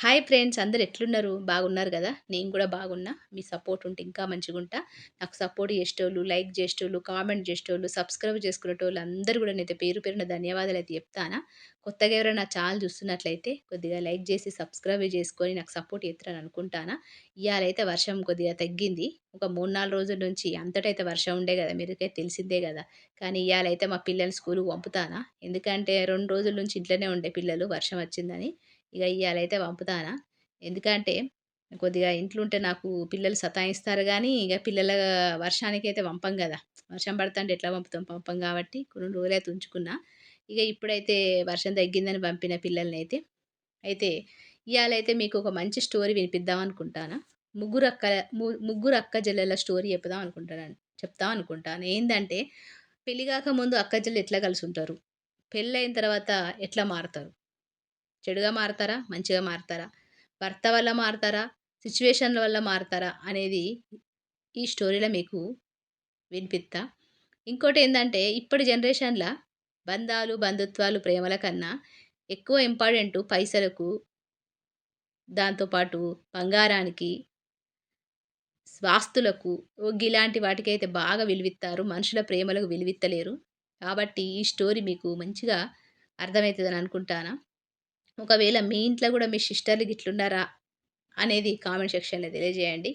Hi friends అందరు ఎట్లున్నారు? బాగున్నారు కదా? నేను కూడా బాగున్నా. మీ సపోర్ట్ ఉంటే ఇంకా మంచిగా ఉంటా నాకు సపోర్ట్ చేసేటోళ్ళు లైక్ చేసేటోళ్ళు కామెంట్ చేసేటోళ్ళు సబ్స్క్రైబ్ చేసుకునేటోళ్ళు అందరూ కూడా నేనైతే పేరు పేరున ధన్యవాదాలు అయితే చెప్తానా. కొత్తగా ఎవరైనా నా ఛానల్ చూస్తున్నట్లయితే కొద్దిగా లైక్ చేసి సబ్స్క్రైబ్ చేసుకొని నాకు సపోర్ట్ చేస్తారని అనుకుంటానా. ఇవాళైతే వర్షం కొద్దిగా తగ్గింది. ఒక మూడు నాలుగు రోజుల నుంచి అంతటైతే వర్షం ఉండే కదా మీరుకైతే తెలిసిందే కదా. కానీ ఇవాళైతే మా పిల్లలు స్కూల్కి పంపుతానా? ఎందుకంటే రెండు రోజుల నుంచి ఇంట్లోనే ఉండే పిల్లలు వర్షం వచ్చిందని. ఇక ఇవాళైతే పంపుతానా? ఎందుకంటే కొద్దిగా ఇంట్లో ఉంటే నాకు పిల్లలు సతాయిస్తారు కానీ ఇక పిల్లల వర్షానికి అయితే పంపం కదా వర్షం పడుతుంటే ఎట్లా పంపుతాం? పంపం కాబట్టి కొన్ని రోజులైతే ఉంచుకున్నా ఇక ఇప్పుడైతే వర్షం తగ్గిందని పంపిన పిల్లల్ని అయితే అయితే ఇవాళైతే మీకు ఒక మంచి స్టోరీ వినిపిద్దాం అనుకుంటాను? ముగ్గురు అక్క ముగ్గురు అక్క జల్లెల స్టోరీ చెప్దాం అనుకుంటాను? చెప్తాం అనుకుంటాను? ఏంటంటే పెళ్ళి కాక ముందు అక్క చెల్లెలు ఎట్లా కలిసి ఉంటారు పెళ్ళైన తర్వాత ఎట్లా మారుతారు? చెడుగా మారతారా? మంచిగా మారతారా? భర్త వల్ల మారతారా? సిచ్యువేషన్ల వల్ల మారతారా? అనేది ఈ స్టోరీలో మీకు వినిపిస్తా. ఇంకోటి ఏంటంటే ఇప్పటి జనరేషన్లో బంధాలు బంధుత్వాలు ప్రేమల కన్నా ఎక్కువ ఇంపార్టెంట్ పైసలకు దాంతోపాటు బంగారానికి స్వాస్తులకు ఇలాంటి వాటికి అయితే బాగా విలువిస్తారు మనుషుల ప్రేమలకు విలువిత్తలేరు. కాబట్టి ఈ స్టోరీ మీకు మంచిగా అర్థమవుతుందని అనుకుంటాను? ఒకవేళ మీ ఇంట్లో కూడా మీ సిస్టర్లు గిట్లున్నారా అనేది కామెంట్ సెక్షన్లో తెలియజేయండి.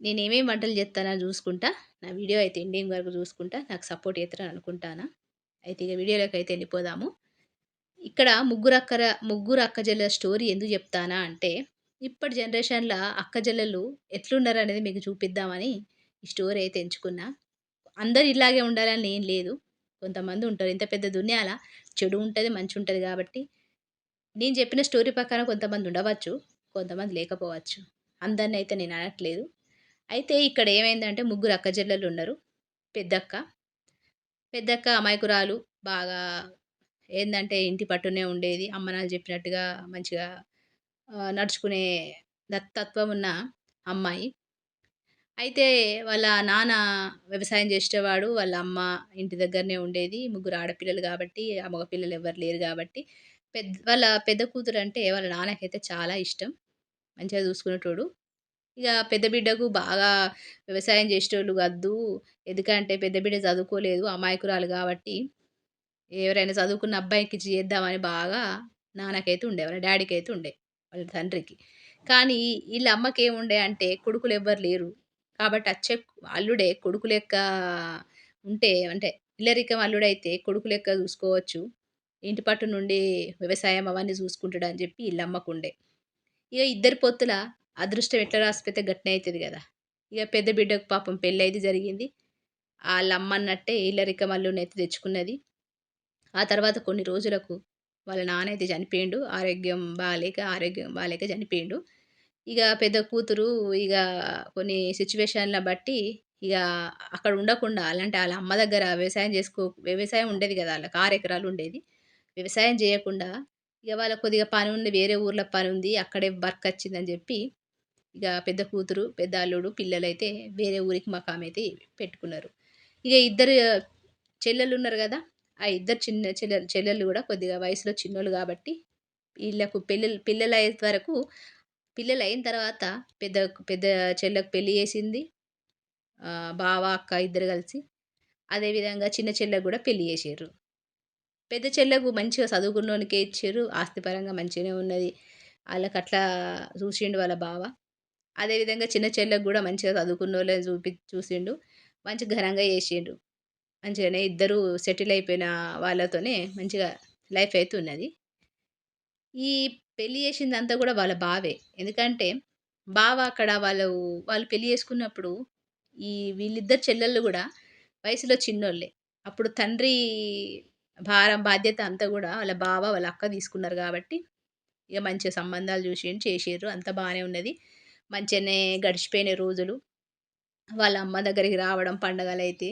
నేను ఏమేమి వంటలు చేస్తానో చూసుకుంటా నా వీడియో అయితే ఎండింగ్ వరకు చూసుకుంటా నాకు సపోర్ట్ చేస్తారని అనుకుంటానా. అయితే ఇక వీడియోలోకి అయితే వెళ్ళిపోదాము. ఇక్కడ ముగ్గురు అక్కర ముగ్గురు అక్కజల్ల స్టోరీ ఎందుకు చెప్తానా అంటే ఇప్పటి జనరేషన్లో అక్కజల్లలు ఎట్లున్నారు అనేది మీకు చూపిద్దామని ఈ స్టోరీ అయితే ఎంచుకున్నా. అందరు ఇలాగే ఉండాలని ఏం లేదు. కొంతమంది ఉంటారు ఇంత పెద్ద దునియాల చెడు ఉంటుంది మంచి ఉంటుంది కాబట్టి నేను చెప్పిన స్టోరీ ప్రకారం కొంతమంది ఉండవచ్చు కొంతమంది లేకపోవచ్చు. అందరిని అయితే నేను అనట్లేదు. అయితే ఇక్కడ ఏమైందంటే ముగ్గురు అక్క చెల్లెలు ఉన్నారు. పెద్దక్క. పెద్దక్క అమాయకురాలు. బాగా ఏంటంటే ఇంటి పట్టునే ఉండేది. అమ్మనాలు చెప్పినట్టుగా మంచిగా నడుచుకునే దత్తత్వం ఉన్న అమ్మాయి. అయితే వాళ్ళ నాన్న వ్యవసాయం చేసేవాడు. వాళ్ళ అమ్మ ఇంటి దగ్గరనే ఉండేది. ముగ్గురు ఆడపిల్లలు కాబట్టి ఆ మగపిల్లలు ఎవరు లేరు కాబట్టి. పెద్ద వాళ్ళ పెద్ద కూతురు అంటే వాళ్ళ నాన్నకైతే చాలా ఇష్టం. మంచిగా చూసుకునేటోడు. ఇక పెద్ద బిడ్డకు బాగా వ్యవసాయం చేసేటోళ్ళు కద్దు. ఎందుకంటే పెద్ద బిడ్డ చదువుకోలేదు అమాయకురాలు కాబట్టి ఎవరైనా చదువుకున్న అబ్బాయికి చేద్దామని బాగా నాన్నకైతే ఉండే వాళ్ళ డాడీకి అయితే ఉండే వాళ్ళ తండ్రికి. కానీ వీళ్ళ అమ్మకి ఏముండే అంటే కొడుకులు ఎవ్వరు లేరు. కాబట్టి వచ్చే అల్లుడే కొడుకు లెక్క ఉంటే అంటే ఇల్లరికం అల్లుడైతే కొడుకు లెక్క చూసుకోవచ్చు. ఇంటి పట్టు నుండి వ్యవసాయం అవన్నీ చూసుకుంటాడు అని చెప్పి వీళ్ళ అమ్మకుండే ఇక ఇద్దరి పొత్తుల అదృష్టం ఎట్లా రాసిపోతే గట్టిన అవుతుంది కదా. ఇక పెద్ద బిడ్డకు పాపం పెళ్ళి అయితే జరిగింది. వాళ్ళ అమ్మ అన్నట్టే ఇల్లరిక మల్లునైతే తెచ్చుకున్నది. ఆ తర్వాత కొన్ని రోజులకు వాళ్ళ నాన్న అయితే చనిపోయిండు. ఆరోగ్యం బాగాలేక ఆరోగ్యం బాగాలేక చనిపోయిండు. ఇక పెద్ద కూతురు ఇక కొన్ని సిచ్యువేషన్ల బట్టి ఇక అక్కడ ఉండకుండా అలాంటి వాళ్ళ అమ్మ దగ్గర వ్యవసాయం చేసుకో వ్యవసాయం ఉండేది కదా. వాళ్ళకి ఆరు ఎకరాలు ఉండేది. వ్యవసాయం చేయకుండా ఇక వాళ్ళ కొద్దిగా పని ఉంది వేరే ఊర్లో పని ఉంది అక్కడే వర్క్ వచ్చిందని చెప్పి ఇక పెద్ద కూతురు పెద్ద అల్లుడు పిల్లలైతే వేరే ఊరికి మకాం అయితే పెట్టుకున్నారు. ఇక ఇద్దరు చెల్లెలు ఉన్నారు కదా ఆ ఇద్దరు చిన్న చెల్లెలు చెల్లెళ్ళు కూడా కొద్దిగా వయసులో చిన్నోళ్ళు కాబట్టి వీళ్ళకు పిల్లలు పిల్లలు అయ్యే వరకు పిల్లలు అయిన తర్వాత పెద్ద పెద్ద చెల్లెకు పెళ్ళి చేసింది బావ అక్క ఇద్దరు కలిసి. అదేవిధంగా చిన్న చెల్లెకు కూడా పెళ్ళి చేసారు పెద్ద చెల్లెకు మంచిగా చదువుకున్నోనికే ఇచ్చారు. ఆస్తిపరంగా మంచిగానే ఉన్నది. వాళ్ళకి అట్లా చూసిండు వాళ్ళ బావ. అదేవిధంగా చిన్న చెల్లెకు కూడా మంచిగా చదువుకున్న వాళ్ళే చూపి చూసిండు. మంచి ఘనంగా చేసిండు. మంచిగానే ఇద్దరు సెటిల్ అయిపోయిన వాళ్ళతోనే మంచిగా లైఫ్ అయితే ఉన్నది ఈ పెళ్ళి చేసిందంతా కూడా వాళ్ళ బావే. ఎందుకంటే బావ అక్కడ వాళ్ళు వాళ్ళు పెళ్ళి చేసుకున్నప్పుడు ఈ వీళ్ళిద్దరు చెల్లెళ్ళు కూడా వయసులో చిన్నోళ్ళే. అప్పుడు తండ్రి భారం బాధ్యత అంతా కూడా వాళ్ళ బావ వాళ్ళ అక్క తీసుకున్నారు కాబట్టి ఇక మంచిగా సంబంధాలు చూసి చేసారు అంత బాగానే ఉన్నది. మంచిగానే గడిచిపోయిన రోజులు. వాళ్ళ అమ్మ దగ్గరికి రావడం పండగలు అయితే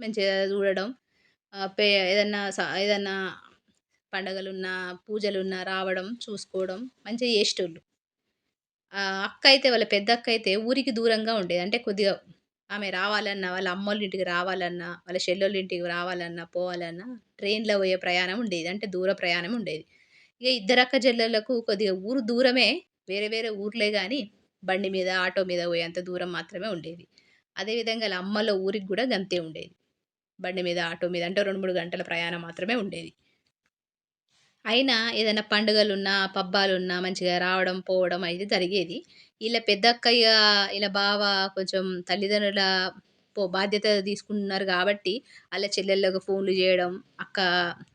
మంచిగా చూడడం. పే ఏదన్నా ఏదన్నా పండగలున్నా పూజలున్నా రావడం చూసుకోవడం మంచిగా చేసేటోళ్ళు. అక్క అయితే వాళ్ళ పెద్ద అక్క అయితే ఊరికి దూరంగా ఉండేది. అంటే కొద్దిగా ఆమె రావాలన్నా వాళ్ళ అమ్మోళ్ళ ఇంటికి రావాలన్నా వాళ్ళ చెల్లెళ్ళ ఇంటికి రావాలన్నా పోవాలన్నా ట్రైన్లో పోయే ప్రయాణం ఉండేది. అంటే దూర ప్రయాణం ఉండేది. ఇక ఇద్దరు అక్క చెల్లెళ్ళకు కొద్దిగా ఊరు దూరమే వేరే వేరే ఊర్లే కానీ బండి మీద ఆటో మీద పోయేంత దూరం మాత్రమే ఉండేది. అదేవిధంగా వాళ్ళ అమ్మల ఊరికి కూడా గంతే ఉండేది. బండి మీద ఆటో మీద అంటే రెండు మూడు గంటల ప్రయాణం మాత్రమే ఉండేది. అయినా ఏదైనా పండుగలున్నా పబ్బాలున్నా మంచిగా రావడం పోవడం అయితే జరిగేది. వీళ్ళ పెద్దక్కయ్య వీళ్ళ బావ కొంచెం తల్లిదండ్రుల పో బాధ్యత తీసుకుంటున్నారు కాబట్టి వాళ్ళ చెల్లెళ్ళకు ఫోన్లు చేయడం అక్క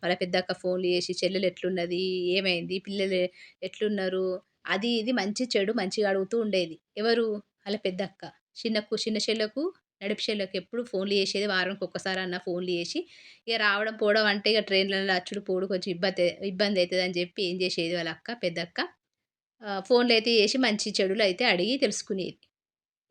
వాళ్ళ పెద్దక్క ఫోన్లు చేసి చెల్లెలు ఎట్లున్నది ఏమైంది పిల్లలు ఎట్లున్నారు అది ఇది మంచి చెడు మంచిగా అడుగుతూ ఉండేది. ఎవరు? వాళ్ళ పెద్దక్క. చిన్నకు చిన్న చెల్లెకు నడిపి చెల్లెకు ఎప్పుడు ఫోన్లు చేసేది వారానికి ఒక్కసారి అన్న ఫోన్లు చేసి ఇక రావడం పోవడం అంటే ఇక ట్రైన్లలో అచ్చుడు పోడు కొంచెం ఇబ్బంది ఇబ్బంది అవుతుంది అని చెప్పి ఏం చేసేది వాళ్ళ అక్క పెద్దక్క? ఫోన్లు అయితే చేసి మంచి చెడులు అయితే అడిగి తెలుసుకునేది.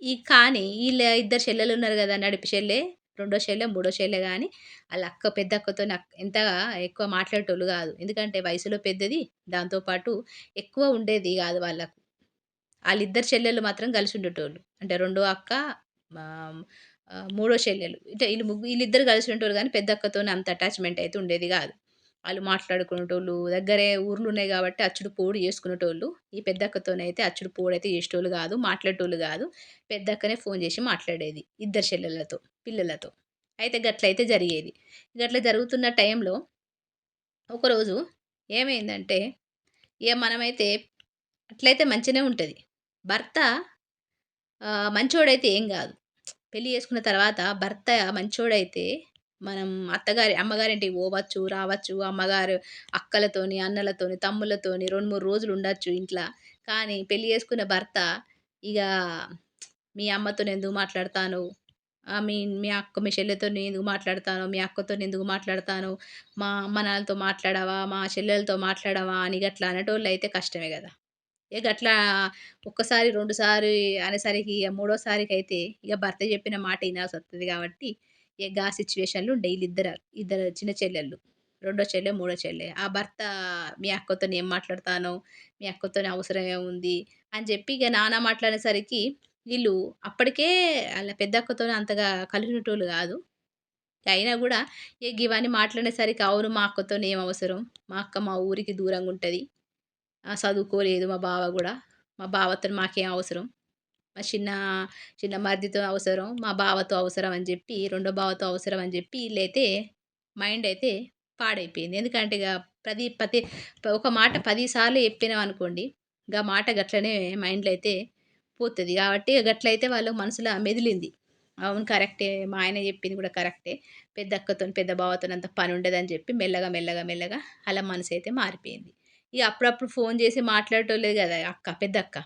ఈ కానీ వీళ్ళ ఇద్దరు చెల్లెలు ఉన్నారు కదా నడిపి చెల్లె రెండో చెల్లె మూడో చెల్లె కానీ వాళ్ళ అక్క పెద్ద అక్కతో నాకు ఎంతగా ఎక్కువ మాట్లాడేటోళ్ళు కాదు. ఎందుకంటే వయసులో పెద్దది దాంతోపాటు ఎక్కువ ఉండేది కాదు వాళ్ళకు. వాళ్ళిద్దరు చెల్లెలు మాత్రం కలిసి ఉండేటోళ్ళు. అంటే రెండో అక్క మూడో చెల్లెలు. అంటే వీళ్ళు ముగ్గు వీళ్ళిద్దరు కలిసి ఉంటారు కానీ పెద్ద అక్కతో అంత అటాచ్మెంట్ అయితే ఉండేది కాదు. వాళ్ళు మాట్లాడుకునేటోళ్ళు దగ్గరే ఊర్లు ఉన్నాయి కాబట్టి అచ్చుడు పోడు చేసుకునేటోళ్ళు. ఈ పెద్దక్కతోనైతే అచ్చుడు పోడు అయితే చేసేటోళ్ళు కాదు మాట్లాడేటోళ్ళు కాదు. పెద్దక్కనే ఫోన్ చేసి మాట్లాడేది ఇద్దరు చెల్లెళ్ళతో పిల్లలతో. అయితే గట్లయితే జరిగేది. గట్ల జరుగుతున్న టైంలో ఒకరోజు ఏమైందంటే ఇక మనమైతే అట్లయితే మంచిగానే ఉంటుంది. భర్త మంచోడైతే ఏం కాదు. పెళ్ళి చేసుకున్న తర్వాత భర్త మంచోడైతే మనం అత్తగారి అమ్మగారింటికి పోవచ్చు రావచ్చు అమ్మగారు అక్కలతోని అన్నలతోని తమ్ముళ్ళతోని రెండు మూడు రోజులు ఉండొచ్చు ఇంట్లో. కానీ పెళ్ళి చేసుకున్న భర్త ఇక మీ అమ్మతో ఎందుకు మాట్లాడతాను? మీ మీ అక్క మీ చెల్లెతో ఎందుకు మాట్లాడతాను? మీ అక్కతో ఎందుకు మాట్లాడతాను? మా అమ్మ నాన్నలతో మాట్లాడవా? మా చెల్లెలతో మాట్లాడవా? అని గట్లా అనేటోళ్ళు అయితే కష్టమే కదా. ఇక అట్లా ఒక్కసారి రెండుసారి అనేసరికి ఇక మూడోసారికి అయితే ఇక భర్త చెప్పిన మాట వినాల్సి వస్తుంది కాబట్టి ఇక గా సిచ్యువేషన్లు డైలీ ఇద్దరు ఇద్దరు చిన్న చెల్లెళ్ళు రెండో చెల్లె మూడో చెల్లె. ఆ భర్త మీ అక్కతో ఏం మాట్లాడతాను మీ అక్కతో అవసరం ఏముంది అని చెప్పి ఇక నాన్న మాట్లాడేసరికి వీళ్ళు అప్పటికే వాళ్ళ పెద్ద అక్కతో అంతగా కలిగినటోళ్ళు కాదు. అయినా కూడా ఇక ఇవన్నీ మాట్లాడేసరికి అవును మా అక్కతో ఏం అవసరం? మా అక్క మా ఊరికి దూరంగా ఉంటుంది చదువుకోలేదు మా బావ కూడా. మా బావతో మాకేం అవసరం? మా చిన్న చిన్న మరిదితో అవసరం మా బావతో అవసరం అని చెప్పి రెండో బావతో అవసరం అని చెప్పి వీళ్ళైతే మైండ్ అయితే పాడైపోయింది. ఎందుకంటే ఇక ప్రతి ప్రతి ఒక మాట పదిసార్లు చెప్పినాం అనుకోండి ఇక మాట గట్లనే మైండ్లో అయితే పోతుంది. కాబట్టి గట్లయితే వాళ్ళు మనసులో మెదిలింది. అవును కరెక్టే. మా ఆయన చెప్పింది కూడా కరెక్టే. పెద్ద అక్కతో పెద్ద బావతో అంత పని ఉండదని చెప్పి మెల్లగా మెల్లగా మెల్లగా అలా మనసు అయితే మారిపోయింది. ఇక అప్పుడప్పుడు ఫోన్ చేసి మాట్లాడటం లేదు కదా అక్క పెద్ద అక్క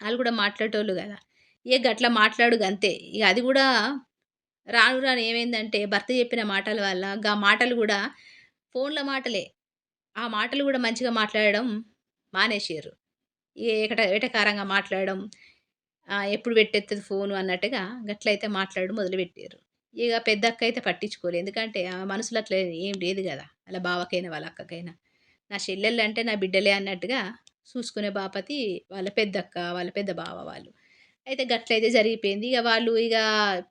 వాళ్ళు కూడా మాట్లాడేటోళ్ళు కదా. ఇక గట్లా మాట్లాడు అంతే. ఇక అది కూడా రాను రాను ఏమైందంటే భర్త చెప్పిన మాటల వల్ల గా మాటలు కూడా ఫోన్ల మాటలే. ఆ మాటలు కూడా మంచిగా మాట్లాడడం మానేసారు ఏకట ఏటకారంగా మాట్లాడడం ఎప్పుడు పెట్టేస్తుంది ఫోను అన్నట్టుగా గట్లయితే మాట్లాడడం మొదలుపెట్టారు ఇక పెద్ద అక్క అయితే పట్టించుకోలేదు. ఎందుకంటే ఆ మనసులో అట్లా ఏం లేదు కదా. అలా బావకైనా వాళ్ళ అక్కకైనా. నా చెల్లెళ్ళు అంటే నా బిడ్డలే అన్నట్టుగా చూసుకునే బాపతి వాళ్ళ పెద్దక్క వాళ్ళ పెద్ద బావ వాళ్ళు. అయితే గట్లయితే జరిగిపోయింది. ఇక వాళ్ళు ఇక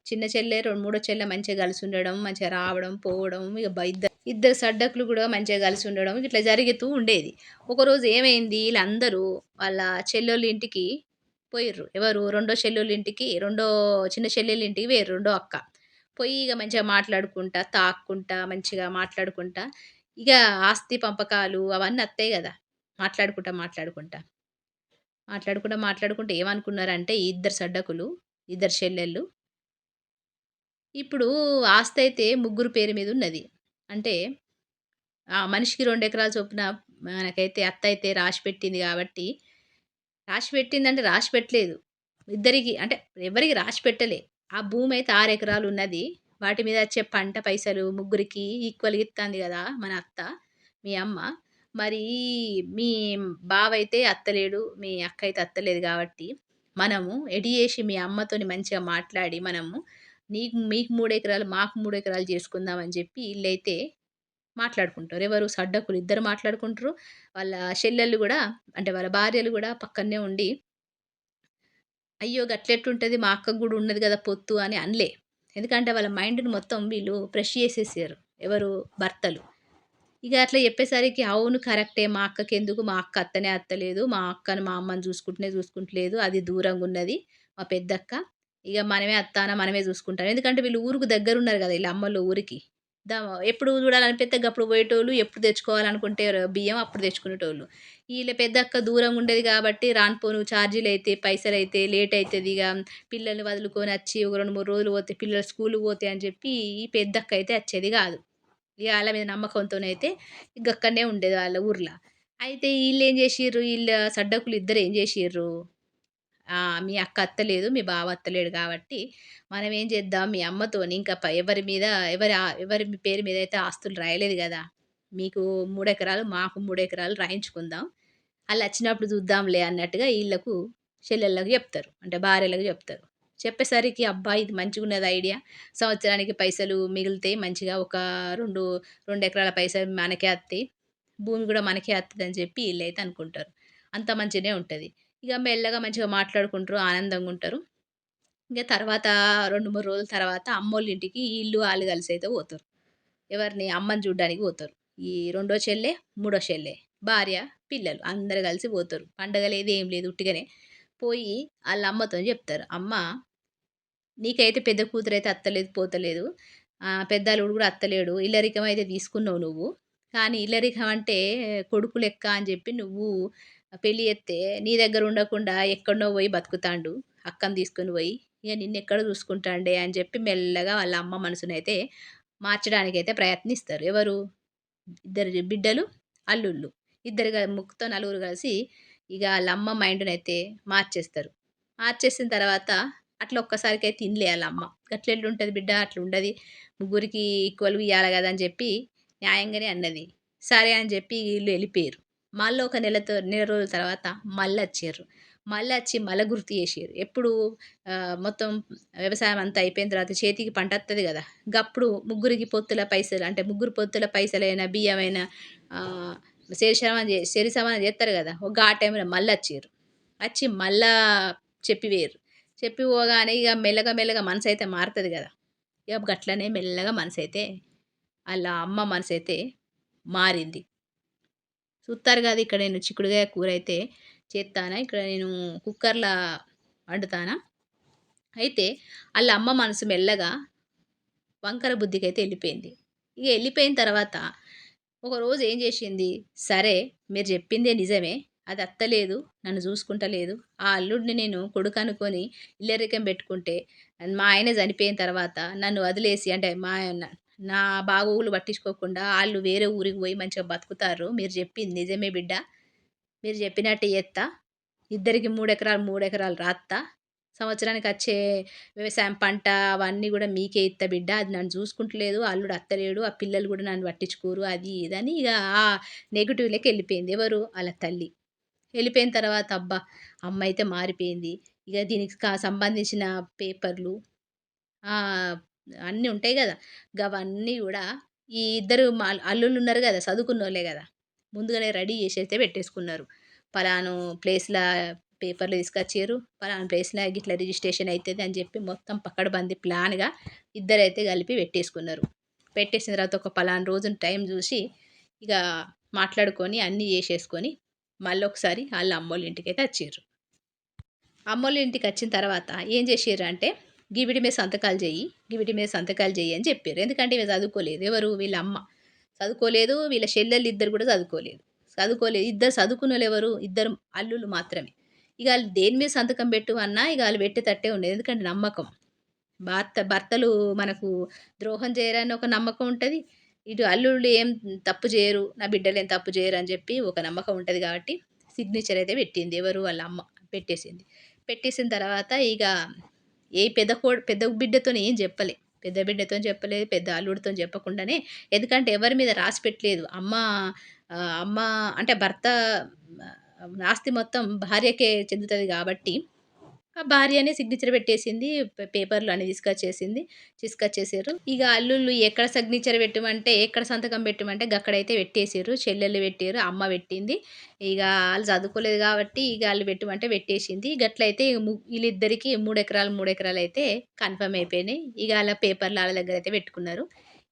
చిన్న చెల్లె రెండు మూడో చెల్లె మంచిగా కలిసి ఉండడం మంచిగా రావడం పోవడం ఇక ఇద్దరు ఇద్దరు సడ్డకులు కూడా మంచిగా కలిసి ఉండడం ఇట్లా జరుగుతూ ఉండేది. ఒకరోజు ఏమైంది? వీళ్ళందరూ వాళ్ళ చెల్లెళ్ళ ఇంటికి పోయిర్రు. ఎవరు? రెండో చెల్లెళ్ళ ఇంటికి రెండో చిన్న చెల్లెళ్ళ ఇంటికి వేరు రెండో అక్క. పోయి ఇక మంచిగా మాట్లాడుకుంటా తాక్కుంటా మంచిగా మాట్లాడుకుంటా. ఇక ఆస్తి పంపకాలు అవన్నీ వస్తాయి కదా. మాట్లాడుకుంటా మాట్లాడుకుంటా. మాట్లాడుకుంటా మాట్లాడుకుంటూ ఏమనుకున్నారంటే ఇద్దరు సడ్డకులు ఇద్దరు చెల్లెళ్ళు. ఇప్పుడు ఆస్తి అయితే ముగ్గురు పేరు మీద ఉన్నది. అంటే మనిషికి రెండు ఎకరాలు చొప్పున మనకైతే అత్త అయితే రాసి పెట్టింది కాబట్టి రాసి పెట్టిందంటే రాసి పెట్టలేదు. ఇద్దరికి అంటే ఎవరికి రాసి పెట్టలే. ఆ భూమి అయితే ఆరు ఎకరాలు ఉన్నది. వాటి మీద వచ్చే పంట పైసలు ముగ్గురికి ఈక్వల్గా ఇస్తుంది కదా మన అత్త మీ అమ్మ. మరి మీ బావ అయితే అత్తలేడు మీ అక్క అయితే అత్తలేదు కాబట్టి మనము ఎడి చేసి మీ అమ్మతోని మంచిగా మాట్లాడి మనము నీకు మీకు మూడు ఎకరాలు మాకు మూడు ఎకరాలు చేసుకుందాం చెప్పి వీళ్ళైతే మాట్లాడుకుంటారు. ఎవరు సడ్డకులు ఇద్దరు మాట్లాడుకుంటారు. వాళ్ళ చెల్లెళ్ళు కూడా అంటే వాళ్ళ భార్యలు కూడా పక్కనే ఉండి అయ్యో గట్లెట్టుంటుంది మా అక్కకు కూడా ఉన్నది కదా పొత్తు అని అనలే. ఎందుకంటే వాళ్ళ మైండ్ని మొత్తం వీళ్ళు ఫ్రెష్ చేసేసారు. ఎవరు భర్తలు. ఇక అట్లా చెప్పేసరికి అవును కరెక్టే. మా అక్కకి ఎందుకు మా అక్క అత్తనే అత్తలేదు. మా అక్కను మా అమ్మని చూసుకుంటూనే చూసుకుంటలేదు. అది దూరంగా ఉన్నది మా పెద్దక్క. ఇక మనమే అత్తాన మనమే చూసుకుంటాం ఎందుకంటే వీళ్ళు ఊరుకు దగ్గర ఉన్నారు కదా వీళ్ళ అమ్మలు ఊరికి. దా ఎప్పుడు చూడాలనిపిస్తే అప్పుడు పోయేటోళ్ళు ఎప్పుడు తెచ్చుకోవాలనుకుంటే బియ్యం అప్పుడు తెచ్చుకునేటోళ్ళు. వీళ్ళ పెద్దక్క దూరంగా ఉండేది కాబట్టి రానిపోను ఛార్జీలు అయితే పైసలు అయితే లేట్ అవుతుంది ఇక. పిల్లల్ని వదులుకొని వచ్చి ఒక రెండు మూడు రోజులు పోతే పిల్లలు స్కూల్కి పోతే అని చెప్పి ఈ పెద్దక్క అయితే వచ్చేది కాదు. వాళ్ళ మీద నమ్మకంతోనైతే ఇంక అక్కడనే ఉండేది వాళ్ళ ఊర్లో. అయితే వీళ్ళు ఏం చేసిర్రు? వీళ్ళ సడ్డకులు ఇద్దరు ఏం చేసిర్రు? మీ అక్క అత్తలేదు మీ బావ అత్తలేడు కాబట్టి మనం ఏం చేద్దాం? మీ అమ్మతోని ఇంకా ఎవరి మీద ఎవరి ఎవరి పేరు మీద అయితే ఆస్తులు రాయలేదు కదా? మీకు మూడు ఎకరాలు మాకు మూడు ఎకరాలు రాయించుకుందాం. వాళ్ళు వచ్చినప్పుడు చూద్దాంలే అన్నట్టుగా వీళ్ళకు చెల్లెళ్ళకు చెప్తారు. అంటే భార్యలకు చెప్తారు. చెప్పేసరికి అబ్బా! ఇది మంచిగా ఉన్నది ఐడియా. సంవత్సరానికి పైసలు మిగిలితే మంచిగా ఒక రెండు రెండు ఎకరాల పైసలు మనకే వస్తాయి భూమి కూడా మనకే వస్తుంది అని చెప్పి వీళ్ళు అయితే అనుకుంటారు. అంత మంచిగానే ఉంటుంది. ఇక మెల్లగా మంచిగా మాట్లాడుకుంటారు ఆనందంగా ఉంటారు. ఇంకా తర్వాత రెండు మూడు రోజుల తర్వాత అమ్మోళ్ళ ఇంటికి వీళ్ళు వాళ్ళు కలిసి అయితే పోతారు. ఎవరిని? అమ్మని చూడడానికి పోతారు. ఈ రెండో చెల్లె మూడో చెల్లె భార్య పిల్లలు అందరు కలిసి పోతారు. పండగ లేదు ఏం లేదు ఉట్టిగానే పోయి వాళ్ళ అమ్మతో చెప్తారు. అమ్మ నీకైతే పెద్ద కూతురు అయితే అత్తలేదు పోతలేదు. పెద్ద అల్లుడు కూడా అత్తలేడు. ఇల్లరికం అయితే తీసుకున్నావు నువ్వు. కానీ ఇల్లరికం అంటే కొడుకు లెక్క అని చెప్పి నువ్వు పెళ్ళి ఎత్తే నీ దగ్గర ఉండకుండా ఎక్కడో పోయి బతుకుతాండు. అక్కను తీసుకొని పోయి ఇక నిన్ను ఎక్కడ చూసుకుంటాండే అని చెప్పి మెల్లగా వాళ్ళ అమ్మ మనసునైతే మార్చడానికైతే ప్రయత్నిస్తారు. ఎవరు? ఇద్దరు బిడ్డలు అల్లుళ్ళు. ఇద్దరు ముక్కుతో నలుగురు కలిసి ఇక వాళ్ళ అమ్మ మైండ్ని అయితే మార్చేస్తారు. మార్చేసిన తర్వాత అట్లా ఒక్కసారికి అయితే తినలే వాళ్ళ అమ్మ. అట్లా ఉంటుంది బిడ్డ అట్లా ఉండదు ముగ్గురికి ఈక్వల్గా ఇవ్వాలి కదా అని చెప్పి న్యాయంగానే అన్నది. సరే అని చెప్పి వీళ్ళు వెళ్ళిపోయారు. మళ్ళీ ఒక నెలతో నెల రోజుల తర్వాత మళ్ళీ వచ్చారు. మళ్ళీ వచ్చి మళ్ళీ గుర్తు చేసారు ఎప్పుడు మొత్తం వ్యవసాయం అంతా అయిపోయిన తర్వాత చేతికి పంట వస్తుంది కదా. గప్పుడు ముగ్గురికి పొత్తుల పైసలు అంటే ముగ్గురు పొత్తుల పైసలైనా బియ్యమైనా శరిసమం శరిసమం చేస్తారు కదా. ఒక ఆ టైంలో మళ్ళీ వచ్చారు. వచ్చి మళ్ళా చెప్పివేరు. చెప్పి పోగానే ఇక మెల్లగా మెల్లగా మనసు అయితే మారుతుంది కదా. ఇక గట్లనే మెల్లగా మనసు అయితే వాళ్ళ అమ్మ మనసు అయితే మారింది. చూస్తారు కదా ఇక్కడ నేను చిక్కుడుగాయ కూర అయితే చేస్తానా ఇక్కడ నేను కుక్కర్లో వండుతానా అయితే వాళ్ళ అమ్మ మనసు మెల్లగా వంకర బుద్ధికి అయితే వెళ్ళిపోయింది. ఇక వెళ్ళిపోయిన తర్వాత ఒకరోజు ఏం చేసింది? సరే మీరు చెప్పిందే నిజమే అది అత్తలేదు నన్ను చూసుకుంటలేదు. ఆ అల్లుడిని నేను కొడుకు అనుకొని ఇల్లరికం పెట్టుకుంటే మా ఆయన చనిపోయిన తర్వాత నన్ను వదిలేసి అంటే మా నా బాగోగులు పట్టించుకోకుండా వాళ్ళు వేరే ఊరికి పోయి మంచిగా బతుకుతారు. మీరు చెప్పింది నిజమే బిడ్డ. మీరు చెప్పినట్టు ఎత్తా. ఇద్దరికి మూడు ఎకరాలు మూడు ఎకరాలు రాత్తా. సంవత్సరానికి వచ్చే వ్యవసాయం పంట అవన్నీ కూడా మీకే ఇత్త బిడ్డ. అది నన్ను చూసుకుంటలేదు అల్లుడు అత్తలేడు ఆ పిల్లలు కూడా నన్ను పట్టించుకోరు అది ఇదని ఇక ఆ నెగిటివ్లోకి వెళ్ళిపోయింది ఎవరు? వాళ్ళ తల్లి. వెళ్ళిపోయిన తర్వాత అబ్బా అమ్మ అయితే మారిపోయింది. ఇక దీనికి సంబంధించిన పేపర్లు అన్నీ ఉంటాయి కదా. అవన్నీ కూడా ఈ ఇద్దరు మా అల్లుళ్ళు ఉన్నారు కదా చదువుకున్నోళ్ళే కదా. ముందుగానే రెడీ చేసి అయితే పెట్టేసుకున్నారు. పలాను ప్లేస్లో పేపర్లు తీసుకొచ్చారు. పలానా ప్లేస్లో ఇట్లా రిజిస్ట్రేషన్ అవుతుంది అని చెప్పి మొత్తం పక్కడబంది ప్లాన్గా ఇద్దరైతే కలిపి పెట్టేసుకున్నారు. పెట్టేసిన తర్వాత ఒక పలానా రోజున టైం చూసి ఇక మాట్లాడుకొని అన్నీ చేసేసుకొని మళ్ళీ ఒకసారి వాళ్ళ అమ్మోళ్ళ ఇంటికి అయితే వచ్చిర్రు అమ్మోళ్ళ ఇంటికి వచ్చిన తర్వాత ఏం చేసారు అంటే గివిడి మీద సంతకాలు చేయి గివిడి మీద సంతకాలు చెయ్యి అని చెప్పారు ఎందుకంటే ఇవి చదువుకోలేదు. ఎవరు? వీళ్ళ అమ్మ. చదువుకోలేదు. వీళ్ళ చెల్లెళ్ళు ఇద్దరు కూడా చదువుకోలేదు. చదువుకోలేదు. ఇద్దరు చదువుకున్న ఎవరు? ఇద్దరు అల్లుళ్ళు మాత్రమే. ఇక వాళ్ళు దేని మీద సంతకం పెట్టు అన్నా ఇక వాళ్ళు పెట్టేటట్టే ఉండేది. ఎందుకంటే నమ్మకం. భర్త భర్తలు మనకు ద్రోహం చేయరని ఒక నమ్మకం ఉంటుంది. ఇటు అల్లుళ్ళు ఏం తప్పు చేయరు నా బిడ్డలు ఏం తప్పు చేయరు అని చెప్పి ఒక నమ్మకం ఉంటుంది కాబట్టి సిగ్నేచర్ అయితే పెట్టింది ఎవరు వాళ్ళ అమ్మ పెట్టేసింది. పెట్టేసిన తర్వాత ఇక ఏ పెద్ద కో పెద్ద బిడ్డతో ఏం చెప్పలే. పెద్ద బిడ్డతో చెప్పలేదు పెద్ద అల్లుడితో చెప్పకుండానే ఎందుకంటే ఎవరి మీద రాసి పెట్టలేదు. అమ్మ అమ్మ అంటే భర్త ఆస్తి మొత్తం భార్యకే చెందుతుంది కాబట్టి ఆ భార్యనే సిగ్నేచర్ పెట్టేసింది పేపర్లు అన్ని తీసుకొచ్చేసింది తీసుకొచ్చేసారు ఇక అల్లుళ్ళు ఎక్కడ సిగ్నేచర్ పెట్టమంటే ఎక్కడ సంతకం పెట్టమంటే గక్కడైతే పెట్టేసారు చెల్లెళ్ళు పెట్టారు అమ్మ పెట్టింది. ఇక వాళ్ళు చదువుకోలేదు కాబట్టి ఇక వాళ్ళు పెట్టమంటే పెట్టేసింది. గట్లయితే వీళ్ళిద్దరికి మూడు ఎకరాలు మూడు ఎకరాలు అయితే కన్ఫర్మ్ అయిపోయినాయి. ఇక వాళ్ళ పేపర్లు వాళ్ళ దగ్గర అయితే పెట్టుకున్నారు.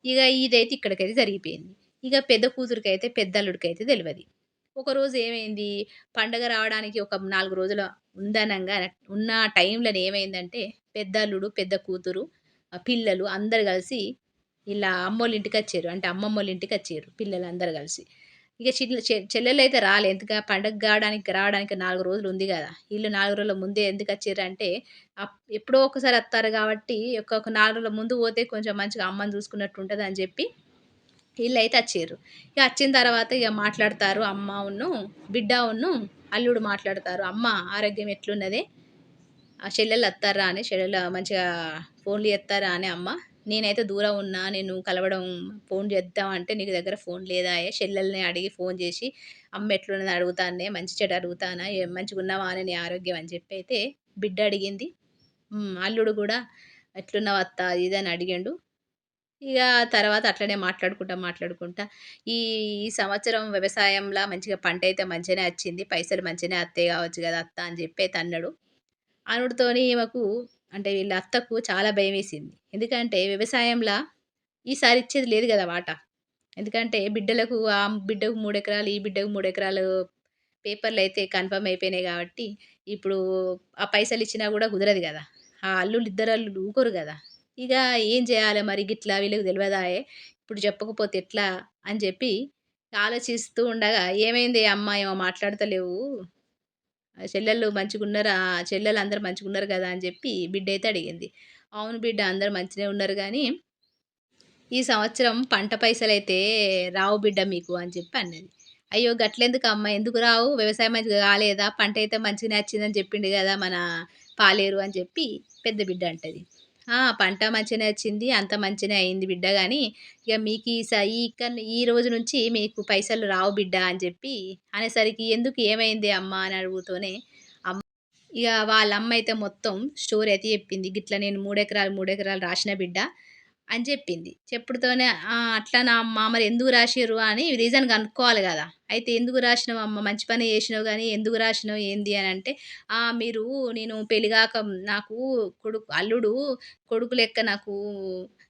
ఇక ఇదైతే ఇక్కడికైతే జరిగిపోయింది. ఇక పెద్ద కూతురికైతే పెద్దల్లుడికైతే తెలవది. ఒకరోజు ఏమైంది, పండగ రావడానికి ఒక నాలుగు రోజుల ఉందనంగా ఉన్న టైంలో ఏమైందంటే, పెద్దల్లుడు, పెద్ద కూతురు, పిల్లలు అందరు కలిసి ఇలా అమ్మోళ్ళు ఇంటికి వచ్చారు అంటే అమ్మమ్మోళ్ళ పిల్లలు అందరు కలిసి. ఇక చెల్లెలు అయితే రాలే. ఎందుక పండగ కావడానికి రావడానికి నాలుగు రోజులు ఉంది కదా వీళ్ళు నాలుగు రోజుల ముందే ఎందుకు వచ్చారు అప్ ఎప్పుడో ఒకసారి వస్తారు కాబట్టి ఒక్కొక్క నాలుగు రోజుల ముందు పోతే కొంచెం మంచిగా అమ్మని చూసుకున్నట్టు ఉంటుంది అని చెప్పి వీళ్ళు అయితే వచ్చారు ఇక వచ్చిన తర్వాత ఇక మాట్లాడతారు అమ్మను, ఉన్ను అల్లుడు మాట్లాడతారు. "అమ్మ ఆరోగ్యం ఎట్లున్నది ఆ చెల్లెళ్ళు వత్తార్రా" అని చెల్లెలు మంచిగా ఫోన్‌లు చేత్తారానే అమ్మ? నేనైతే దూరం ఉన్నా. నేను కలవడం ఫోన్ చేద్దామంటే నీకు దగ్గర ఫోన్ లేదా చెల్లెల్ని అడిగి ఫోన్ చేసి అమ్మ ఎట్లున్నది అడుగుతానే. మంచి చెడు అడుగుతానా. ఏ అని నీ ఆరోగ్యం అని చెప్పి అయితే బిడ్డ అడిగింది. అల్లుడు కూడా "ఎట్లున్నావు అత్త?" ఇదని ఇది అని ఇక తర్వాత అట్లనే మాట్లాడుకుంటా, మాట్లాడుకుంటా ఈ ఈ సంవత్సరం వ్యవసాయంలో మంచిగా పంట అయితే మంచిగానే వచ్చింది. పైసలు మంచిగానే అత్తే కావచ్చు కదా అత్త అని చెప్పి అన్నాడు. అనుడుతోని ఈమెకు అంటే వీళ్ళ అత్తకు చాలా భయమేసింది. ఎందుకంటే వ్యవసాయంలో ఈసారి ఇచ్చేది లేదు కదా వాట ఎందుకంటే బిడ్డలకు ఆ బిడ్డకు మూడు ఎకరాలు, ఈ బిడ్డకు మూడు ఎకరాలు పేపర్‌లయితే కన్ఫర్మ్ అయిపోయినాయి కాబట్టి ఇప్పుడు ఆ పైసలిచ్చినా కూడా కుదరదు కదా ఆ అల్లుళ్ళు ఇద్దరు అల్లుళ్ళు ఊకరు కదా ఇక ఏం చేయాలి మరి గిట్లా వీళ్ళకి తెలియదాయే ఇప్పుడు చెప్పకపోతే ఎట్లా అని చెప్పి ఆలోచిస్తూ ఉండగా, ఏమైంది అమ్మ ఏమో మాట్లాడతలేవు? చెల్లెళ్ళు మంచిగున్నరా? చెల్లెలందరూ మంచిగున్నారు కదా అని చెప్పి బిడ్డ అయితే అడిగింది. "అవును బిడ్డ అందరూ మంచిగా ఉన్నారు కానీ ఈ సంవత్సరం పంట పైసలు అయితే రావు బిడ్డ మీకు" అని చెప్పి అన్నది. "అయ్యో! గట్లెందుకమ్మా ఎందుకు రావు? వ్యవసాయం మంచిగా కాలేదా? పంట అయితే మంచిగనే వచ్చిందని చెప్పిండు కదా మన పాలేరు" అని చెప్పి పెద్ద బిడ్డ అంటది. పంట మంచిగానే వచ్చింది. అంత మంచిగానే అయింది బిడ్డ కానీ ఇక మీకు ఈ స ఈ ఈ రోజు నుంచి మీకు పైసలు రావు బిడ్డ" అని చెప్పి అనేసరికి, "ఎందుకు ఏమైంది అమ్మ?" అని అడుగుతూనే అమ్మ ఇక వాళ్ళ అమ్మ అయితే మొత్తం స్టోరీ అయితే చెప్పింది. "గిట్ల నేను మూడెకరాలు మూడెకరాలు రాసిన బిడ్డ" అని చెప్పింది. చెప్పుడుతోనే అట్లా నా అమ్మ మరి ఎందుకు రాసిర్రు?" అని రీజన్ కనుక్కోవాలి కదా అయితే "ఎందుకు రాసినావు అమ్మ మంచి పని చేసినావు కానీ ఎందుకు రాసినావు ఏంది?" అని అంటే, మీరు నేను పెళ్ళిగాక నాకు కొడుకు అల్లుడు కొడుకు లెక్క నాకు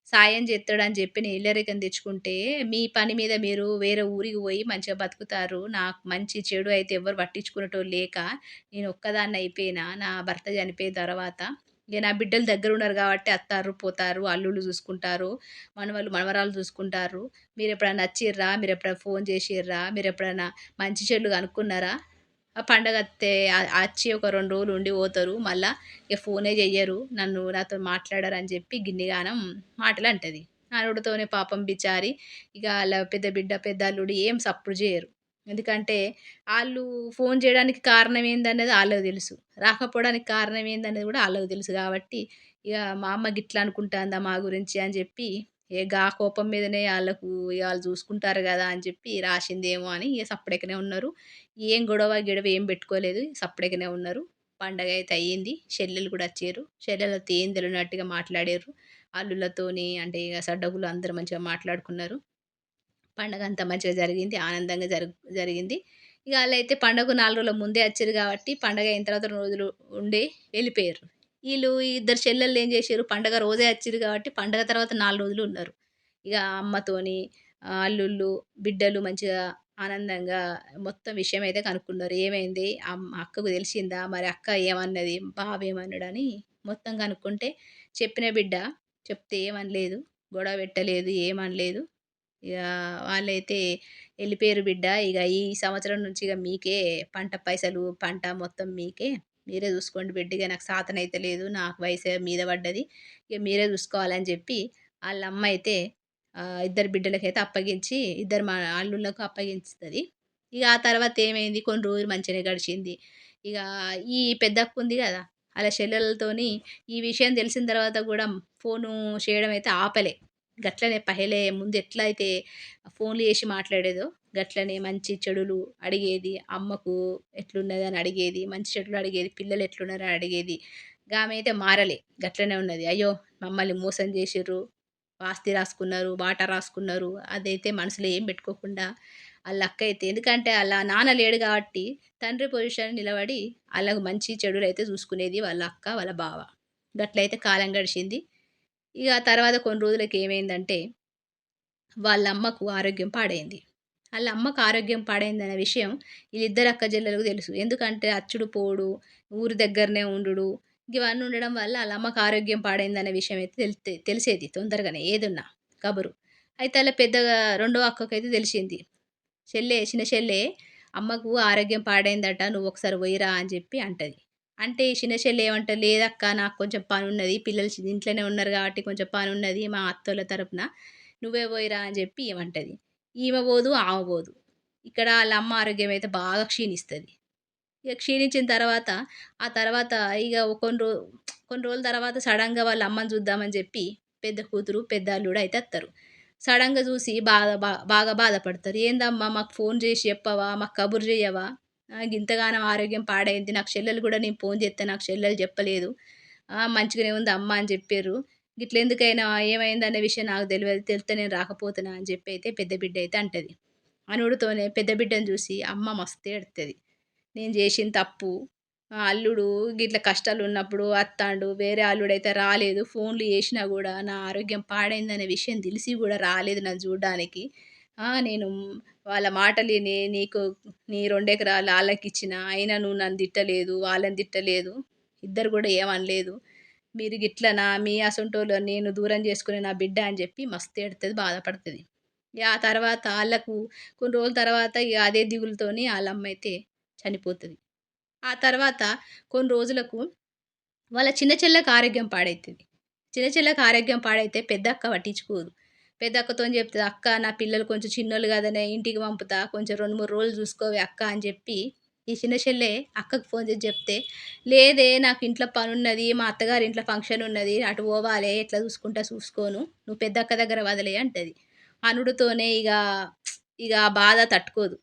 సాయం చేత్తడని చెప్పి నేను ఇల్లరికం తెచ్చుకుంటే, మీ పని మీద మీరు వేరే ఊరికి పోయి మంచిగా బతుకుతారు. నాకు మంచి చెడు అయితే ఎవ్వరు పట్టించుకునేటోళ్ళు లేక నేను ఒక్కదాన్ని అయిపోయినా నా భర్త చనిపోయిన తర్వాత. ఇక నా బిడ్డలు దగ్గర ఉన్నారు కాబట్టి అత్తారు పోతారు. అల్లుళ్ళు చూసుకుంటారు. మనవాళ్ళు మనవరాలు చూసుకుంటారు. మీరు ఎప్పుడైనా నచ్చిర్రా మీరు ఎప్పుడైనా ఫోన్ చేసిర్రా? మీరెప్పుడైనా మంచి చెడులు కనుక్కున్నారా? ఆ పండగత్తే అ వచ్చి ఒక రెండు రోజులు ఉండి పోతారు. మళ్ళా ఇక ఫోనే చెయ్యరు. నన్ను నాతో మాట్లాడరు" అని చెప్పి గిన్నిగానం మాటలంటది. అనుడుతోనే పాపం బిచారి ఇక అలా పెద్ద బిడ్డ, పెద్ద అల్లుడు ఏం సప్పుడు చేయరు. ఎందుకంటే వాళ్ళు ఫోన్ చేయడానికి కారణం ఏందన్నది వాళ్ళకు తెలుసు. రాకపోవడానికి కారణం ఏందన్నది కూడా వాళ్ళకు తెలుసు కాబట్టి ఇక మా అమ్మ గిట్లా అనుకుంటుందా మా గురించి అని చెప్పి, ఏ గా కోపం మీదనే వాళ్ళకు ఇక వాళ్ళు చూసుకుంటారు కదా అని చెప్పి రాసిందేమో అని ఇక సప్పుడెక్కనే ఉన్నారు. ఏం గొడవ, గిడవ ఏం పెట్టుకోలేదు. సప్పుడెక్కనే ఉన్నారు. పండగ అయితే అయ్యింది. చెల్లెలు కూడా వచ్చారు చెల్లెలతో ఏం తెలవనట్టుగా మాట్లాడారు అల్లులతోని అంటే ఇక సడ్డగులు అందరూ మంచిగా మాట్లాడుకున్నారు. పండగంతా మంచిగా జరిగింది. ఆనందంగా జరు జరిగింది. ఇక వాళ్ళు అయితే పండగ నాలుగు రోజుల ముందే వచ్చారు కాబట్టి పండగ అయిన తర్వాత రోజులు ఉండి వెళ్ళిపోయారు వీళ్ళు ఇద్దరు చెల్లెళ్ళు ఏం చేశారు పండగ రోజే వచ్చారు కాబట్టి పండగ తర్వాత నాలుగు రోజులు ఉన్నారు. ఇక అమ్మతోని అల్లుళ్ళు, బిడ్డలు మంచిగా ఆనందంగా మొత్తం విషయం అయితే కనుక్కున్నారు. ఏమైంది? అక్కకు తెలిసిందా? మరి అక్క ఏమన్నది? బావ ఏమన్నాడని మొత్తం కనుక్కుంటే, చెప్పిన బిడ్డ చెప్తే ఏమనలేదు. గొడవ పెట్టలేదు. ఏమనలేదు. ఇక వాళ్ళైతే వెళ్ళిపోయారు బిడ్డ. ఇక ఈ సంవత్సరం నుంచి ఇక మీకే పంట పైసలు, పంట మొత్తం మీకే. మీరే చూసుకోండి బిడ్డ. ఇక నాకు సాతనైతలేదు. నాకు వయసు మీద పడ్డది. ఇక మీరే చూసుకోవాలని" చెప్పి వాళ్ళ అమ్మ అయితే ఇద్దరు బిడ్డలకైతే అప్పగించి, ఇద్దరు మా అల్లుళ్ళకు అప్పగించుతుంది ఇక ఆ తర్వాత ఏమైంది, కొన్ని రోజులు మంచిగానే గడిచింది. ఇక ఈ పెద్దక్కు ఉంది కదా అలా చెల్లెలతోని ఈ విషయం తెలిసిన తర్వాత కూడా ఫోను చేయడం అయితే ఆపలే. గట్లనే పహలే ముందు ఎట్లయితే ఫోన్‌లు చేసి మాట్లాడేదో, గట్లనే మంచి చెడులు అడిగేది. అమ్మకు ఎట్లున్నది అని అడిగేది. మంచి చెడులు అడిగేది. పిల్లలు ఎట్లున్నారని అడిగేది. ఆమె అయితే మారలే. గట్లనే ఉన్నది. అయ్యో! మమ్మల్ని మోసం చేసిర్రు. ఆస్తి రాసుకున్నారు. వాటా రాసుకున్నారు. అదైతే మనసులో ఏం పెట్టుకోకుండా వాళ్ళ అక్క అయితే ఎందుకంటే అలా నాన్న లేడు కాబట్టి తండ్రి పొజిషన్ నిలబడి వాళ్ళకు మంచి చెడులు అయితే చూసుకునేది వాళ్ళ అక్క, వాళ్ళ బావ. గట్లయితే కాలం గడిచింది. ఇక తర్వాత కొన్ని రోజులకి ఏమైందంటే, వాళ్ళ అమ్మకు ఆరోగ్యం పాడైంది. వాళ్ళ అమ్మకు ఆరోగ్యం పాడైందనే విషయం వీళ్ళిద్దరు అక్క చెల్లెలకు తెలుసు. ఎందుకంటే అచ్చుడు పోడు ఊరి దగ్గరనే ఉండు ఇవన్నీ ఉండడం వల్ల వాళ్ళ అమ్మకు ఆరోగ్యం పాడైందనే విషయం అయితే తెలితే తెలిసేది తొందరగానే ఏదున్నా కబురు. అయితే అలా పెద్దగా రెండో అక్కకైతే తెలిసింది. చెల్లె చిన్న చెల్లె అమ్మకు ఆరోగ్యం పాడైందట నువ్వు ఒకసారి పోయిరా అని చెప్పి అంటది. అంటే ఈ ఏమంటారు ఏమంట లేదక్క నాకు కొంచెం పని ఉన్నది పిల్లలు ఇంట్లోనే ఉన్నారు కాబట్టి కొంచెం పని ఉన్నది మా అత్తోళ్ళ తరపున. నువ్వే పోయిరా అని చెప్పి ఏమంటది. ఈమె పోదు ఆమె పోదు. ఇక్కడ వాళ్ళ అమ్మ ఆరోగ్యం అయితే బాగా క్షీణిస్తుంది. ఇక క్షీణించిన తర్వాత ఆ తర్వాత ఇక కొన్ని రోజు కొన్ని రోజుల తర్వాత సడన్గా వాళ్ళ అమ్మని చూద్దామని చెప్పి పెద్ద కూతురు పెద్ద అల్లుడు అయితే వస్తారు సడన్గా చూసి బాధ బాగా బాధపడతారు. ఏందమ్మా మాకు ఫోన్ చేసి చెప్పవా? మాకు కబురు చేయవా ఇంతగానో ఆరోగ్యం పాడైంది. నాకు చెల్లెలు కూడా నేను ఫోన్ చేస్తే నాకు చెల్లెలు చెప్పలేదు. మంచిగానే ఉంది అమ్మ అని చెప్పారు. గిట్ల ఎందుకైనా ఏమైంది అనే విషయం నాకు తెలియదు. తెలిస్తే నేను రాకపోతున్నా అని చెప్పి అయితే పెద్ద బిడ్డ అయితే అంటది. అనుడితోనే పెద్ద బిడ్డను చూసి అమ్మ మస్తు ఎడుతుంది నేను చేసిన తప్పు అల్లుడు గిట్ల కష్టాలు ఉన్నప్పుడు అత్తాండు వేరే అల్లుడు అయితే రాలేదు. ఫోన్లు చేసినా కూడా నా ఆరోగ్యం పాడైందనే విషయం తెలిసి కూడా రాలేదు నన్ను చూడడానికి. నేను వాళ్ళ మాటలిని నీకు నీ రెండెకరాలు వాళ్ళకి ఇచ్చిన అయినా నువ్వు నన్ను తిట్టలేదు వాళ్ళని తిట్టలేదు ఇద్దరు కూడా ఏమనలేదు. మీరు గిట్లనా మీ అసొంటోళ్ళు నేను దూరం చేసుకునే నా బిడ్డ అని చెప్పి మస్తు ఎడుతుంది బాధపడుతుంది. ఆ తర్వాత వాళ్ళకు కొన్ని రోజుల తర్వాత ఇక అదే దిగులతోని వాళ్ళ అమ్మ అయితే చనిపోతుంది. ఆ తర్వాత కొన్ని రోజులకు వాళ్ళ చిన్న చెల్లకు ఆరోగ్యం పాడవుతుంది చిన్న చెల్లకు ఆరోగ్యం పాడైతే పెద్ద అక్క పట్టించుకోదు. పెద్ద అక్కతో చెప్తుంది అక్క నా పిల్లలు కొంచెం చిన్నోళ్ళు కదనే ఇంటికి పంపుతా కొంచెం రెండు మూడు రోజులు చూసుకోవి అక్క అని చెప్పి ఈ చిన్న చెల్లె అక్కకు ఫోన్ చేసి చెప్తే లేదే నాకు ఇంట్లో పని ఉన్నది మా అత్తగారి ఇంట్లో ఫంక్షన్ ఉన్నది అటు పోవాలి ఎట్లా చూసుకుంటా చూసుకోను నువ్వు పెద్ద అక్క దగ్గర వదిలే అంటది. అనుడితోనే ఇక ఇక బాధ తట్టుకోదు.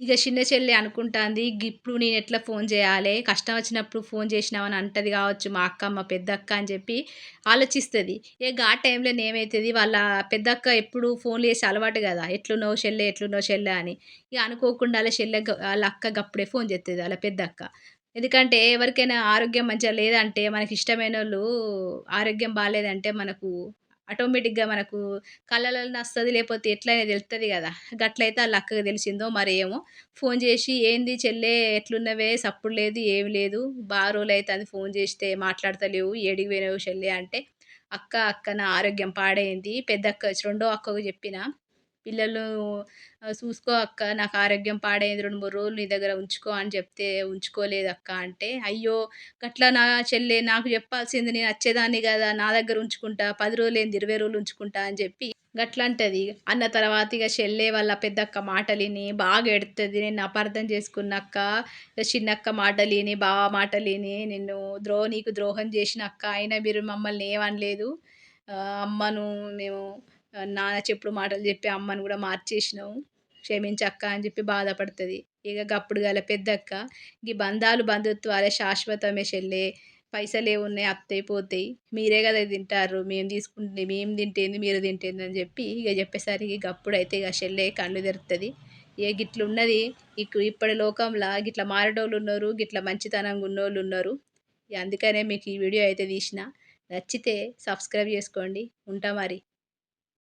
ఇక చిన్న చెల్లి అనుకుంటుంది ఇప్పుడు నేను ఎట్లా ఫోన్ చేయాలి? కష్టం వచ్చినప్పుడు ఫోన్ చేసినామని అంటది కావచ్చు మా అక్క మా పెద్దక్క అని చెప్పి ఆలోచిస్తుంది. ఇక ఆ టైంలో ఏమవుతుంది వాళ్ళ పెద్దక్క ఎప్పుడు ఫోన్లు చేసి అలవాటు కదా. ఎట్లున్నావు చెల్లె? ఎట్లున్నావు చెల్లె? అని. ఇక అనుకోకుండా వాళ్ళ చెల్లె వాళ్ళ అక్క అప్పుడే ఫోన్ చేస్తుంది వాళ్ళ పెద్దక్క. ఎందుకంటే ఎవరికైనా ఆరోగ్యం మంచిగా లేదంటే మనకి ఇష్టమైన వాళ్ళు ఆరోగ్యం బాగాలేదంటే మనకు ఆటోమేటిక్గా మనకు కళ్ళలలో వస్తుంది లేకపోతే ఎట్లయినా తెలుస్తుంది కదా. గట్లయితే వాళ్ళ అక్కకు తెలిసిందో మరి ఏమో ఫోన్ చేసి ఏంది చెల్లె ఎట్లున్నవే? సప్పుడు లేదు ఏమి లేదు. బాగా రోజులు అవుతుంది ఫోన్ చేస్తే మాట్లాడతలేవు ఏడికి పోయినావు చెల్లె అంటే అక్క అక్క నా ఆరోగ్యం పాడైంది. పెద్ద అక్క రెండో అక్కకు చెప్పిన పిల్లలు చూసుకో అక్క నాకు ఆరోగ్యం పాడైంది రెండు మూడు రోజులు నీ దగ్గర ఉంచుకో అని చెప్తే ఉంచుకోలేదు అక్క అంటే అయ్యో గట్లా నా చెల్లె నాకు చెప్పాల్సింది నేను వచ్చేదాన్ని కదా నా దగ్గర ఉంచుకుంటా పది రోజులు ఏంది ఇరవై రోజులు ఉంచుకుంటా అని చెప్పి గట్లంటది. అన్న తర్వాత ఇక చెల్లె వాళ్ళ పెద్దక్క మాటలిని బాగా ఎడుతుంది నేను అపార్థం చేసుకున్నాక చిన్నక్క మాటలిని బావ మాటలిని నిన్ను ద్రో నీకు ద్రోహం చేసిన అక్క అయినా మీరు మమ్మల్ని ఏమనలేదు. అమ్మను మేము నాన్న చెప్పుడు మాటలు చెప్పి అమ్మని కూడా మార్చేసినావు. క్షమించక్క అని చెప్పి బాధపడుతుంది. ఇక గప్పుడు గల పెద్దక్క ఈ బంధాలు బంధుత్వాలే శాశ్వతమే చెల్లే పైసలే ఉన్నాయి అత్తయి పోతాయి. మీరే కదా తింటారు మేము తీసుకుంటే మేము తింటేంది మీరు తింటేంది అని చెప్పి ఇక చెప్పేసరికి గప్పుడు అయితే ఇక చెల్లె కళ్ళు తెరుతుంది ఏ గిట్లున్నది? ఇక ఇప్పటి లోకంలో గిట్ల మారేటోళ్ళు ఉన్నారు గిట్ల మంచితనంగా ఉన్నోళ్ళు ఉన్నారు. అందుకనే మీకు ఈ వీడియో అయితే తీసిన. నచ్చితే సబ్స్క్రైబ్ చేసుకోండి. ఉంటా మరి.